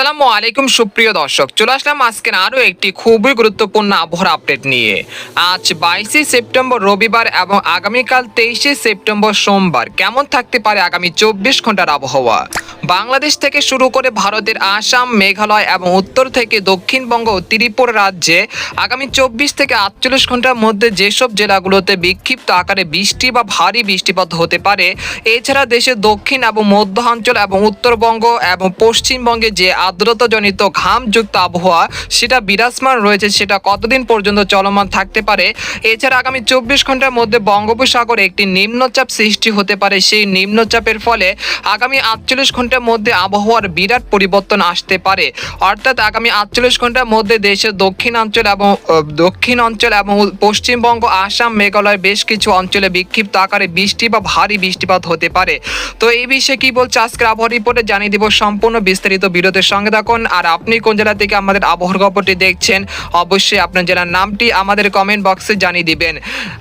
আসসালামু আলাইকুম, সুপ্রিয় দর্শক। চলে আসলাম আজকের আরও একটি খুবই গুরুত্বপূর্ণ আবহাওয়ার আপডেট নিয়ে। আজ বাইশে সেপ্টেম্বর রবিবার এবং আগামীকাল তেইশে সেপ্টেম্বর সোমবার। কেমন থাকতে পারে আগামী চব্বিশ ঘণ্টার আবহাওয়া? বাংলাদেশ থেকে শুরু করে ভারতের আসাম, মেঘালয় এবং উত্তর থেকে দক্ষিণবঙ্গ ও ত্রিপুরা রাজ্যে আগামী চব্বিশ থেকে আটচল্লিশ ঘণ্টার মধ্যে যেসব জেলাগুলোতে বিক্ষিপ্ত আকারে বৃষ্টি বা ভারী বৃষ্টিপাত হতে পারে, এছাড়া দেশের দক্ষিণ এবং মধ্যাঞ্চল এবং উত্তরবঙ্গ এবং পশ্চিমবঙ্গে যে আর্দ্রতাজনিত ঘামযুক্ত আবহাওয়া, সেটা বিরাজমান রয়েছে, সেটা কতদিন পর্যন্ত চলমান থাকতে পারে? এছাড়া আগামী চব্বিশ ঘণ্টার মধ্যে বঙ্গোপসাগরে একটি নিম্নচাপ সৃষ্টি হতে পারে। সেই নিম্নচাপের ফলে আগামী আটচল্লিশ ঘণ্টার মধ্যে আবহাওয়ার বিরাট পরিবর্তন আসতে পারে। অর্থাৎ আগামী আটচল্লিশ ঘণ্টার মধ্যে দেশের দক্ষিণাঞ্চল এবং দক্ষিণ অঞ্চল এবং পশ্চিমবঙ্গ, আসাম, মেঘালয় বেশ কিছু অঞ্চলে বিক্ষিপ্ত আকারে বৃষ্টি বা ভারী বৃষ্টিপাত হতে পারে। তো এই বিষয়ে কি বলছে আজকের আবহাওয়া রিপোর্টে জানিয়ে দিব সম্পূর্ণ বিস্তারিত বিরোধের সঙ্গে। থাকুন। আর আপনি কোন জেলা থেকে আমাদের আবহাওয়ার খবরটি দেখছেন, অবশ্যই আপনার জেলার নামটি আমাদের কমেন্ট বক্সে জানিয়ে দিবেন।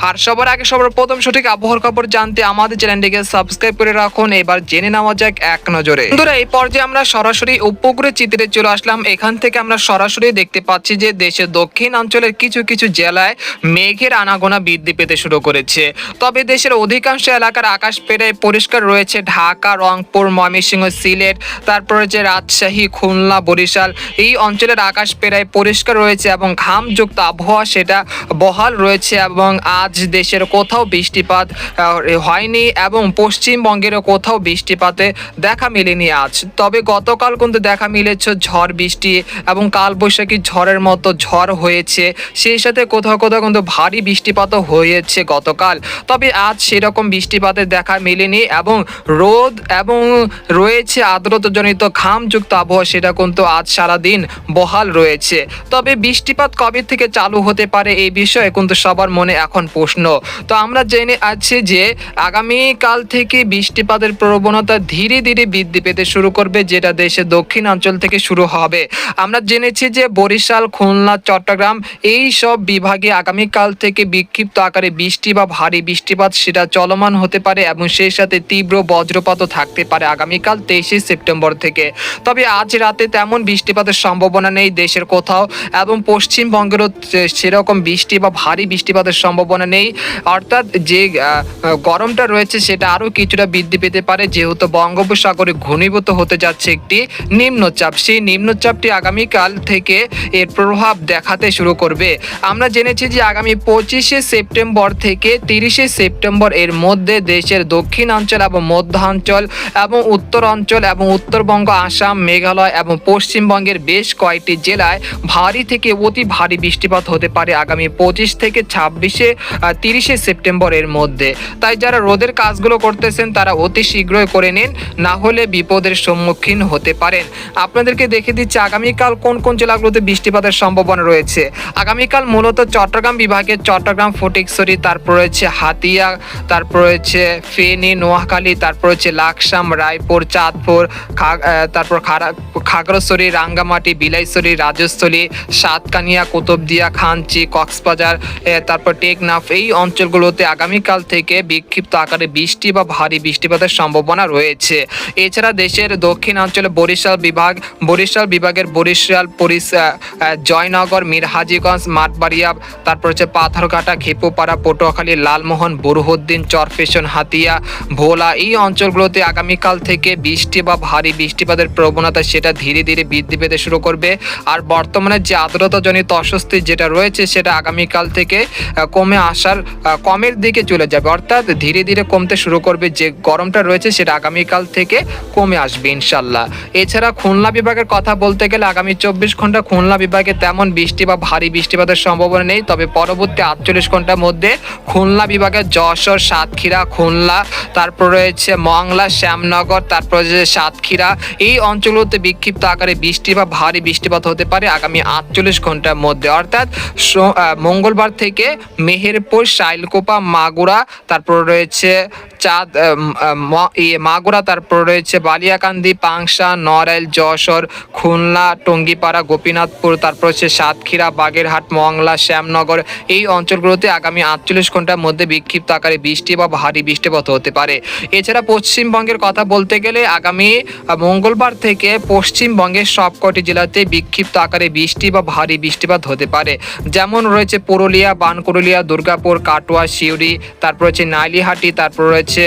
আর সবার আগে সবার প্রথম সঠিক আবহাওয়ার খবর জানতে আমাদের চ্যানেলটিকে সাবস্ক্রাইব করে রাখুন। এবার জেনে নেওয়া যাক এক নজরে। বন্ধুরা, এই পর্যায়ে আমরা সরাসরি উপগ্রহ চিত্রে চলে আসলাম। এখান থেকে আমরা সরাসরি দেখতে পাচ্ছি যে দেশের দক্ষিণ অঞ্চলের কিছু কিছু জেলায় মেঘের আনাগোনা বৃদ্ধি পেতে শুরু করেছে। তবে দেশের অধিকাংশ এলাকার আকাশ প্রায় পরিষ্কার রয়েছে। ঢাকা, রংপুর, ময়মনসিংহ, সিলেট, তারপর হচ্ছে রাজশাহী খুলনা, বরিশাল, এই অঞ্চলের আকাশ প্রায় পরিষ্কার রয়েছে এবং ঘামযুক্ত আবহাওয়া সেটা বহাল রয়েছে এবং আজ দেশের কোথাও বৃষ্টিপাত হয়নি এবং পশ্চিমবঙ্গেরও কোথাও বৃষ্টিপাতে দেখা মেলেনি আজ। তবে গতকাল কিন্তু দেখা মিলেছে ঝড় বৃষ্টি এবং কালবৈশাখী ঝড়ের মতো ঝড় হয়েছে। সেই সাথে কোথাও কোথাও কিন্তু ভারী বৃষ্টিপাতও হয়েছে গতকাল। তবে আজ সেরকম বৃষ্টিপাতের দেখা মেলেনি এবং রোদ এবং রয়েছে আর্দ্রতাজনিত ঘামযুক্ত আবহাওয়া সেটা কিন্তু আজ সারাদিন বহাল রয়েছে। তবে বৃষ্টিপাত কবে থেকে চালু হতে পারে এই বিষয়ে কিন্তু সবার মনে এখন প্রশ্ন। তো আমরা জেনে আছি যে আগামীকাল থেকে বৃষ্টিপাতের প্রবণতা ধীরে ধীরে বৃদ্ধি পেতে শুরু করবে, যেটা দেশের দক্ষিণাঞ্চল থেকে শুরু হবে। আমরা জেনেছি যে বরিশাল, খুলনা, চট্টগ্রাম এই সব বিভাগে আগামীকাল থেকে বিক্ষিপ্ত আকারে বৃষ্টি বা ভারী বৃষ্টিপাত সেটা চলমান হতে পারে এবং সেই সাথে তীব্র বজ্রপাতও থাকতে পারে আগামীকাল তেইশে সেপ্টেম্বর থেকে। তবে আজ রাতে তেমন বৃষ্টিপাতের সম্ভাবনা নেই দেশের কোথাও এবং পশ্চিমবঙ্গেরও সেরকম বৃষ্টি বা ভারী বৃষ্টিপাতের সম্ভাবনা নেই। অর্থাৎ যে গরমটা রয়েছে সেটা আরও কিছুটা বৃদ্ধি পেতে পারে। যেহেতু বঙ্গোপসাগরে ঘনীভূত হতে যাচ্ছে একটি নিম্নচাপ। সেই নিম্নচাপটি আগামীকাল থেকে এর প্রভাব দেখাতে শুরু করবে। আমরা জেনেছি যে আগামী পঁচিশে সেপ্টেম্বর থেকে তিরিশে সেপ্টেম্বর এর মধ্যে দেশের দক্ষিণাঞ্চল এবং মধ্যাঞ্চল এবং উত্তরাঞ্চল এবং উত্তরবঙ্গ, আসাম, মেঘালয় এবং পশ্চিমবঙ্গের বেশ কয়েকটি জেলায় ভারী থেকে অতি ভারী বৃষ্টিপাত হতে পারে আগামী পঁচিশ থেকে ছাব্বিশে তিরিশে সেপ্টেম্বরের মধ্যে। তাই যারা রোদের কাজগুলো করতেছেন, তারা অতি শীঘ্রই করে নিন, না হলে বিপদের সম্মুখীন হতে পারেন। আপনাদেরকে দেখে দিচ্ছে আগামীকাল কোন কোন জেলাগুলোতে বৃষ্টিপাতের সম্ভাবনা রয়েছে। আগামীকাল মূলত চট্টগ্রাম বিভাগে চট্টগ্রাম, ফটিকছড়ি, তারপর রয়েছে হাতিয়া, তারপর রয়েছে ফেনী, নোয়াখালী, তারপর হচ্ছে লাকসাম, রায়পুর, চাঁদপুর তারপর খারা- খাগড়াছড়ি, রাঙ্গামাটি, বিলাইছড়ি, রাজস্থলী, সাতকানিয়া, কুতুবদিয়া খানচি কক্সবাজার তারপর টেকনাফ এই অঞ্চলগুলোতে আগামীকাল থেকে বিক্ষিপ্ত আকারে বৃষ্টি বা ভারী বৃষ্টিপাতের সম্ভাবনা রয়েছে। এছাড়া দেশের দক্ষিণাঞ্চলে বরিশাল বিভাগ, বরিশাল বিভাগের বরিশাল পরিস জয়নগর, মিরহাজিগঞ্জ, মাঠবাড়িয়া, তারপর হচ্ছে পাথরঘাটা খেপুপাড়া পটুয়াখালী, লালমোহন, বুরহুদ্দিন, চরফেশন, হাতিয়া, ভোলা এই অঞ্চলগুলোতে আগামীকাল থেকে বৃষ্টি বা ভারী বৃষ্টিপাতের প্রবণতা সেটা ধীরে ধীরে বৃদ্ধি পেতে শুরু করবে। আর বর্তমানে যে আর্দ্রতাজনিত অস্বস্তি যেটা রয়েছে, সেটা আগামীকাল থেকে কমে আসার কমের দিকে চলে যাবে। অর্থাৎ ধীরে ধীরে কমতে শুরু করবে যে গরমটা রয়েছে, সেটা আগামীকাল থেকে কমে আসবে ইনশাল্লাহ এছাড়া খুলনা বিভাগের কথা বলতে গেলে আগামী চব্বিশ ঘণ্টা খুলনা বিভাগে তেমন বৃষ্টি বা ভারী বৃষ্টিপাতের সম্ভাবনা নেই। তবে পরবর্তী আটচল্লিশ ঘণ্টার মধ্যে খুলনা বিভাগের যশোর, সাতক্ষীরা, খুলনা, তারপর রয়েছে মংলা, শ্যামনগর, তারপর রয়েছে সাতক্ষীরা, এই অঞ্চলগুলোতে বিক্ষিপ্ত আকারে বৃষ্টি বা ভারী বৃষ্টিপাত হতে পারে আগামী আটচল্লিশ ঘণ্টার মধ্যে। অর্থাৎ মঙ্গলবার থেকে মেহেরপুর, শাইলকোপা, মাগুরা, তারপর রয়েছে চাঁদ ইয়ে মাগুরা, তারপর রয়েছে বালিয়াকান্দি, পাংশা, নড়াইল, যশোর, খুলনা, টঙ্গিপাড়া, গোপীনাথপুর, তারপর হচ্ছে সাতক্ষীরা, বাগেরহাট, মংলা, শ্যামনগর। এই অঞ্চলগুলোতে আগামী আটচল্লিশ ঘণ্টার মধ্যে বিক্ষিপ্ত আকারে বৃষ্টি বা ভারী বৃষ্টিপাত হতে পারে। এছাড়া পশ্চিমবঙ্গের কথা বলতে গেলে আগামী মঙ্গলবার থেকে পশ্চিম পশ্চিমবঙ্গের সবকটি জেলাতে বিক্ষিপ্ত আকারে বৃষ্টি বা ভারী বৃষ্টিপাত হতে পারে। যেমন রয়েছে পুরুলিয়া বানকুরুলিয়া দুর্গাপুর, কাটোয়া, সিউড়ি, তারপর হচ্ছে নাইলিহাটি তারপর রয়েছে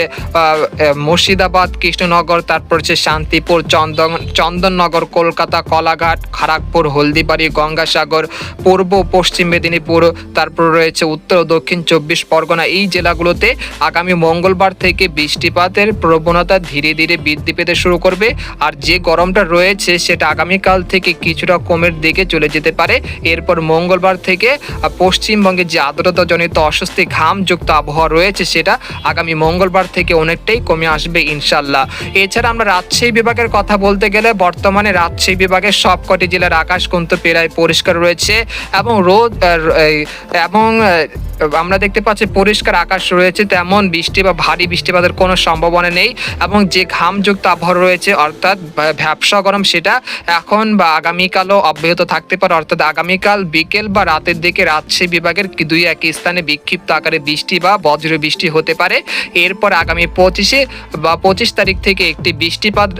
মুর্শিদাবাদ, কৃষ্ণনগর, তারপর হচ্ছে শান্তিপুর, চন্দন, চন্দননগর, কলকাতা, কলাঘাট খড়গপুর হলদিবাড়ি, গঙ্গাসাগর, পূর্ব, পশ্চিম মেদিনীপুর, তারপর রয়েছে উত্তর ও দক্ষিণ চব্বিশ পরগনা। এই জেলাগুলোতে আগামী মঙ্গলবার থেকে বৃষ্টিপাতের প্রবণতা ধীরে ধীরে বৃদ্ধি পেতে শুরু করবে। আর যে গরমটা রয়েছে সেটা আগামীকাল থেকে কিছুটা কমের দিকে চলে যেতে পারে। এরপর মঙ্গলবার থেকে পশ্চিমবঙ্গে যে আর্দ্রতাজনিত অস্বস্তি ঘামযুক্ত আবহাওয়া রয়েছে, সেটা আগামী মঙ্গলবার থেকে অনেকটাই কমে আসবে ইনশাল্লাহ। এছাড়া আমরা রাজশাহী বিভাগের কথা বলতে গেলে বর্তমানে রাজশাহী বিভাগের সবকটি জেলার আকাশ কিন্তু প্রায় পরিষ্কার রয়েছে এবং রোদ এবং আমরা দেখতে পাচ্ছি পরিষ্কার আকাশ রয়েছে, তেমন বৃষ্টি বা ভারী বৃষ্টিপাতের কোনো সম্ভাবনা নেই এবং যে ঘামযুক্ত আবহাওয়া রয়েছে, অর্থাৎ ভ্যাবসা গরম সেটা এখন বা আগামীকালও অব্যাহত থাকতে পারে। অর্থাৎ আগামীকাল বিকেল বা রাতের দিকে রাজশাহী বিভাগের দুই এক স্থানে বিক্ষিপ্ত আকারে বৃষ্টি বা বজ্র বৃষ্টি হতে পারে। এরপর আগামী পঁচিশে বা পঁচিশ তারিখ থেকে একটি বৃষ্টিপাত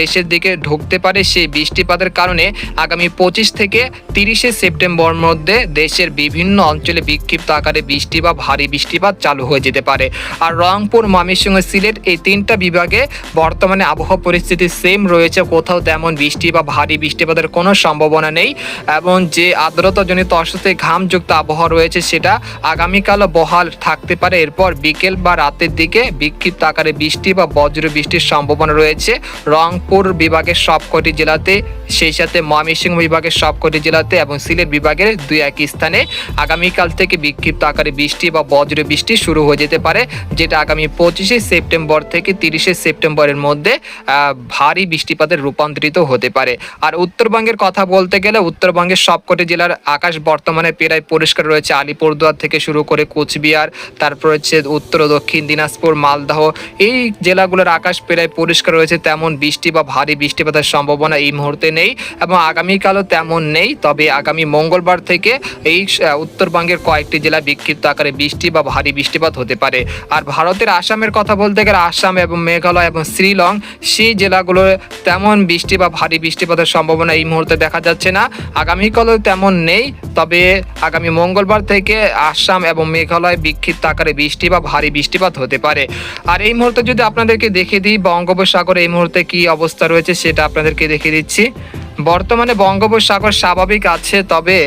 দেশের দিকে ঢুকতে পারে। সেই বৃষ্টিপাতের কারণে আগামী পঁচিশ থেকে তিরিশে সেপ্টেম্বর মধ্যে দেশের বিভিন্ন অঞ্চলে বিক্ষিপ্ত আকারে বৃষ্টি বা ভারী বৃষ্টিপাত চালু হয়ে যেতে পারে। আর রংপুর, ময়মনসিংহ, সিলেট এই তিনটা বিভাগে বর্তমানে আবহাওয়া পরিস্থিতি সেম রয়েছে। কোথাও তেমন বৃষ্টি বা ভারী বৃষ্টিপাতের কোনো সম্ভাবনা নেই, এবং যে আর্দ্রতাজনিত অস্বস্তি ঘামযুক্ত আবহাওয়া রয়েছে সেটা আগামীকালও বহাল থাকতে পারে। এরপর বিকেল বা রাতের দিকে বিক্ষিপ্ত আকারে বৃষ্টি বা বজ্র বৃষ্টির সম্ভাবনা রয়েছে। রংপুর বিভাগের সবকটি জেলাতে, সেই সাথে ময়মনসিংহ বিভাগের সবকটি জেলাতে এবং সিলেট বিভাগের দুই এক স্থানে আগামীকাল থেকে বিক্ষিপ্ত আকারে বৃষ্টি বা বজ্র বৃষ্টি শুরু হয়ে যেতে পারে, যেটা আগামী পঁচিশে সেপ্টেম্বর থেকে তিরিশে সেপ্টেম্বরের মধ্যে ভারী বৃষ্টিপাতের রূপান্তরিত হতে পারে। আর উত্তরবঙ্গের কথা বলতে গেলে উত্তরবঙ্গের সবকটি জেলার আকাশ বর্তমানে প্রায় পরিষ্কার রয়েছে। আলিপুরদুয়ার থেকে শুরু করে কোচবিহার, তারপর হচ্ছে উত্তর দক্ষিণ দিনাজপুর, মালদহ এই জেলাগুলোর আকাশ প্রায় পরিষ্কার রয়েছে। তেমন বৃষ্টি বা ভারী বৃষ্টিপাতের সম্ভাবনা এই মুহূর্তে নেই এবং আগামীকালও তেমন নেই। তবে আগামী মঙ্গলবার থেকে এই উত্তরবঙ্গের কয়েকটি জেলা বিক্ষিপ্ত আকারে বৃষ্টি বা ভারী বৃষ্টিপাত হতে পারে। আর ভারতের আসামের কথা বলতে গেলে আসাম এবং মেঘালয় এবং শ্রীলং সেই জেলাগুলোর তেমন বৃষ্টি বা ভারী বৃষ্টিপাতের সম্ভাবনা এই মুহূর্তে দেখা যাচ্ছে না। আগামীকালও তেমন নেই, তবে আগামী মঙ্গলবার থেকে আসাম এবং মেঘালয় বিক্ষিপ্ত আকারে বৃষ্টি বা ভারী বৃষ্টিপাত হতে পারে। আর এই মুহূর্তে যদি আপনাদেরকে দেখে দিই, বঙ্গোপসাগরে এই মুহূর্তে কি অবস্থা রয়েছে সেটা আপনাদেরকে দেখে দিচ্ছি। বর্তমানে বঙ্গোপসাগর স্বাভাবিক আছে, তবে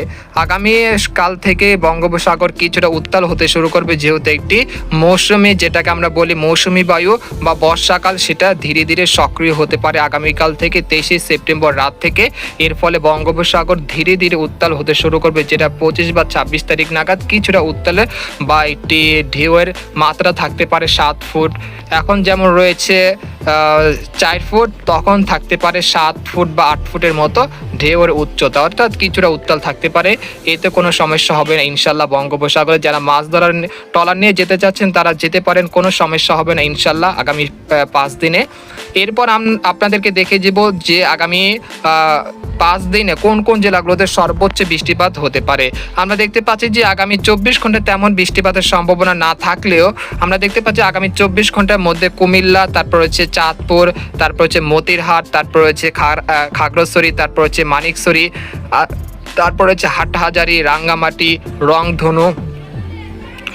আগামী কাল থেকে বঙ্গোপসাগর কিছুটা উত্তাল হতে শুরু করবে, যেহেতু একটি মৌসুমি, যেটাকে আমরা বলি মৌসুমি বায়ু বা বর্ষাকাল, সেটা ধীরে ধীরে সক্রিয় হতে পারে আগামীকাল থেকে তেইশে সেপ্টেম্বর রাত থেকে। এর ফলে বঙ্গোপসাগর ধীরে ধীরে উত্তাল হতে শুরু করবে, যেটা পঁচিশ বা ছাব্বিশ তারিখ নাগাদ কিছুটা উত্তালে বা একটি ঢেউয়ের মাত্রা থাকতে পারে সাত ফুট। এখন যেমন রয়েছে চার ফুট, তখন থাকতে পারে সাত ফুট বা আট ফুটের মতো ঢেউর উচ্চতা। অর্থাৎ কিছুটা উত্তাল থাকতে পারে। এতে কোনো সমস্যা হবে না, ইনশাল্লাহ বঙ্গোপসাগরে। যারা মাছ ধরার টলার নিয়ে যেতে চাচ্ছেন, তারা যেতে পারেন, কোনো সমস্যা হবে না, ইনশাল্লাহ আগামী পাঁচ দিনে। এরপর আপনাদেরকে দেখে যাব যে আগামী পাঁচ দিনে কোন কোন জেলাগুলোতে সর্বোচ্চ বৃষ্টিপাত হতে পারে? আমরা দেখতে পাচ্ছি যে আগামী চব্বিশ ঘণ্টা তেমন বৃষ্টিপাতের সম্ভাবনা না থাকলেও আমরা দেখতে পাচ্ছি আগামী চব্বিশ ঘণ্টার মধ্যে কুমিল্লা তারপর হচ্ছে চাঁদপুর তারপর হচ্ছে মতিরহাট তারপর হচ্ছে খাগড়াছড়ি তারপর হচ্ছে আহ, তারপর হচ্ছে হাটহাজারি রাঙ্গামাটি রংধনু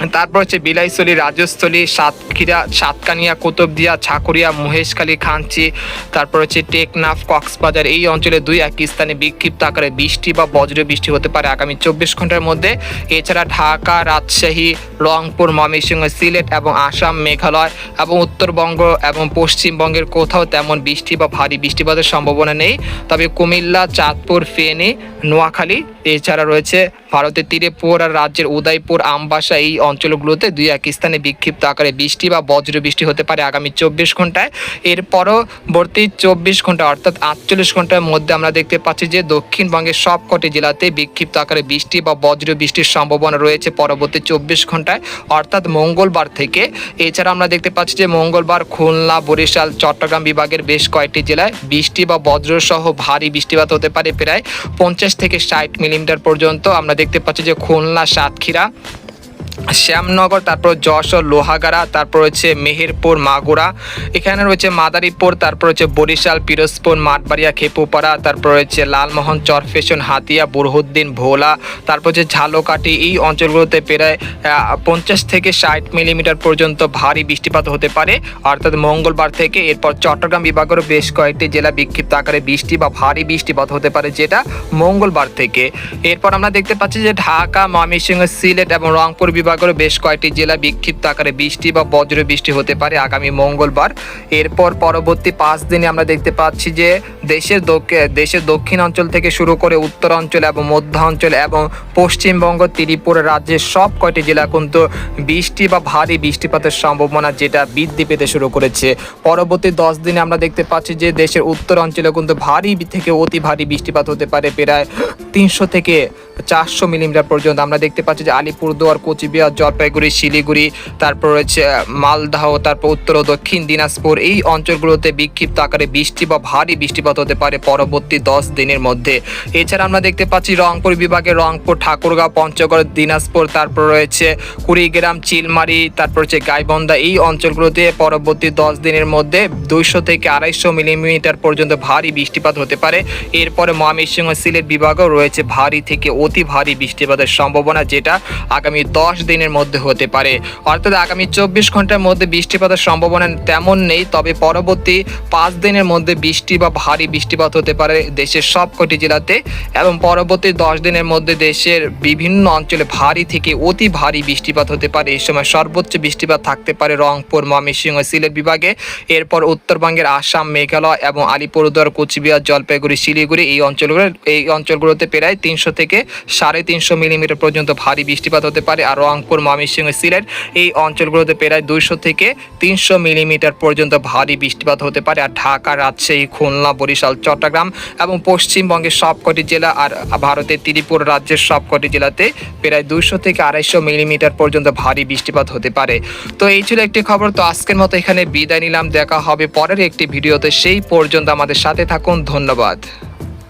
তারপর হচ্ছে বিলাইছড়ি, রাজস্থলী, সাতক্ষীরা, সাতকানিয়া, কুতুবদিয়া ছাকুরিয়া মহেশখালী, খাঞ্চি, তারপর হচ্ছে টেকনাফ, কক্সবাজার, এই অঞ্চলে দুই এক স্থানে বিক্ষিপ্ত আকারে বৃষ্টি বা বজ্র বৃষ্টি হতে পারে আগামী চব্বিশ ঘণ্টার মধ্যে। এছাড়া ঢাকা, রাজশাহী, রংপুর, ময়মনসিংহ, সিলেট এবং আসাম, মেঘালয় এবং উত্তরবঙ্গ এবং পশ্চিমবঙ্গের কোথাও তেমন বৃষ্টি বা ভারী বৃষ্টিপাতের সম্ভাবনা নেই। তবে কুমিল্লা, চাঁদপুর, ফেনী, নোয়াখালী, এছাড়া রয়েছে ভারতের তীরেপুর আর রাজ্যের উদয়পুর আমবাসা এই অঞ্চলগুলোতে দুই এক স্থানে বিক্ষিপ্ত আকারে বৃষ্টি বা বজ্র বৃষ্টি হতে পারে আগামী চব্বিশ ঘন্টায় এর পরবর্তী চব্বিশ ঘণ্টা অর্থাৎ আটচল্লিশ ঘণ্টার মধ্যে আমরা দেখতে পাচ্ছি যে দক্ষিণবঙ্গের সবকটি জেলাতে বিক্ষিপ্ত আকারে বৃষ্টি বা বজ্র বৃষ্টির সম্ভাবনা রয়েছে পরবর্তী চব্বিশ ঘন্টায় অর্থাৎ মঙ্গলবার থেকে এছাড়া আমরা দেখতে পাচ্ছি যে মঙ্গলবার খুলনা, বরিশাল, চট্টগ্রাম বিভাগের বেশ কয়েকটি জেলায় বৃষ্টি বা বজ্র সহ ভারী বৃষ্টিপাত হতে পারে প্রায় পঞ্চাশ থেকে ষাট মিলিমিটার পর্যন্ত। আমরা দেখতে পাচ্ছি যে খুলনা সাতক্ষীরা। শ্যামনগর, তারপর যশোর, লোহাগাড়া, তারপর হচ্ছে মেহেরপুর, মাগুরা। এখানে রয়েছে মাদারীপুর, তারপর হচ্ছে বরিশাল, পিরোজপুর, মাঠবাড়িয়া, খেপুপাড়া, তারপর রয়েছে লালমোহন চরফেশন হাতিয়া, বুরহুদ্দিন, ভোলা, তারপর হচ্ছে ঝালকাঠি। এই অঞ্চলগুলোতে প্রায় পঞ্চাশ থেকে ষাট মিলিমিটার পর্যন্ত ভারী বৃষ্টিপাত হতে পারে। অর্থাৎ মঙ্গলবার থেকে এরপর চট্টগ্রাম বিভাগেরও বেশ কয়েকটি জেলা বিক্ষিপ্ত আকারে বৃষ্টি বা ভারী বৃষ্টিপাত হতে পারে, যেটা মঙ্গলবার থেকে। এরপর আমরা দেখতে পাচ্ছি যে ঢাকা, ময়মনসিংহ, সিলেট এবং রংপুর বিভাগের বেশ কয়েকটি জেলা বিক্ষিপ্ত আকারে বৃষ্টি বা বজ্র বৃষ্টি হতে পারে আগামী মঙ্গলবার। এরপর পরবর্তী পাঁচ দিনে আমরা দেখতে পাচ্ছি যে দেশের দেশের দক্ষিণ অঞ্চল থেকে শুরু করে উত্তর অঞ্চল এবং মধ্য অঞ্চল এবং পশ্চিমবঙ্গ, ত্রিপুরা রাজ্যের সব কয়টি জেলা কিন্তু বৃষ্টি বা ভারী বৃষ্টিপাতের সম্ভাবনা যেটা বৃদ্ধি পেতে শুরু করেছে। পরবর্তী দশ দিনে আমরা দেখতে পাচ্ছি যে দেশের উত্তর অঞ্চলে কিন্তু ভারী থেকে অতি ভারী বৃষ্টিপাত হতে পারে প্রায় তিনশো থেকে চারশো মিলিমিটার পর্যন্ত। আমরা দেখতে পাচ্ছি যে আলিপুরদুয়ার কোচবিহার, জলপাইগুড়ি, শিলিগুড়ি, তারপর রয়েছে মালদাহ, তারপর উত্তর ও দক্ষিণ দিনাজপুর। এই অঞ্চলগুলোতে বিক্ষিপ্ত আকারে বৃষ্টি বা ভারী বৃষ্টিপাত হতে পারে পরবর্তী দশ দিনের মধ্যে। এছাড়া আমরা দেখতে পাচ্ছি রংপুর বিভাগে রংপুর, ঠাকুরগাঁও, পঞ্চগড়, দিনাজপুর, তারপর রয়েছে কুড়িগ্রাম, চিলমারি, তারপর হচ্ছে গাইবন্ধা। এই অঞ্চলগুলোতে পরবর্তী দশ দিনের মধ্যে দুইশো থেকে আড়াইশো মিলিমিটার পর্যন্ত ভারী বৃষ্টিপাত হতে পারে। এরপরে ময়মনসিংহ সিলেট বিভাগেও রয়েছে ভারী থেকে অতি ভারী বৃষ্টিপাতের সম্ভাবনা যেটা আগামী দশ দিনের মধ্যে হতে পারে। অর্থাৎ আগামী চব্বিশ ঘণ্টার মধ্যে বৃষ্টিপাতের সম্ভাবনা তেমন নেই, তবে পরবর্তী পাঁচ দিনের মধ্যে বৃষ্টি বা ভারী বৃষ্টিপাত হতে পারে দেশের সবকটি জেলাতে এবং পরবর্তী দশ দিনের মধ্যে দেশের বিভিন্ন অঞ্চলে ভারী থেকে অতি ভারী বৃষ্টিপাত হতে পারে। এই সময় সর্বোচ্চ বৃষ্টিপাত থাকতে পারে রংপুর, ময়মনসিংহ, সিলেট বিভাগে। এরপর উত্তরবঙ্গের আসাম, মেঘালয় এবং আলিপুরদুয়ার, কোচবিহার, জলপাইগুড়ি, শিলিগুড়ি এই অঞ্চলগুলো এই অঞ্চলগুলোতে প্রায় তিনশো থেকে সাড়ে তিনশো মিলিমিটার পর্যন্ত ভারী বৃষ্টিপাত হতে পারে আর রংপুর, ময়মনসিংহ সিলেট এই অঞ্চলগুলোতে প্রায় দুইশো থেকে তিনশো মিলিমিটার পর্যন্ত ভারী বৃষ্টিপাত হতে পারে আর ঢাকা, রাজশাহী, খুলনা, বরিশাল, চট্টগ্রাম এবং পশ্চিমবঙ্গের সবকটি জেলা আর ভারতের ত্রিপুরা রাজ্যের সবকটি জেলাতে প্রায় দুইশো থেকে আড়াইশো মিলিমিটার পর্যন্ত ভারী বৃষ্টিপাত হতে পারে। তো এই ছিল একটি খবর। তো আজকের মতো এখানে বিদায় নিলাম। দেখা হবে পরের একটি ভিডিওতে। সেই পর্যন্ত আমাদের সাথে থাকুন। ধন্যবাদ।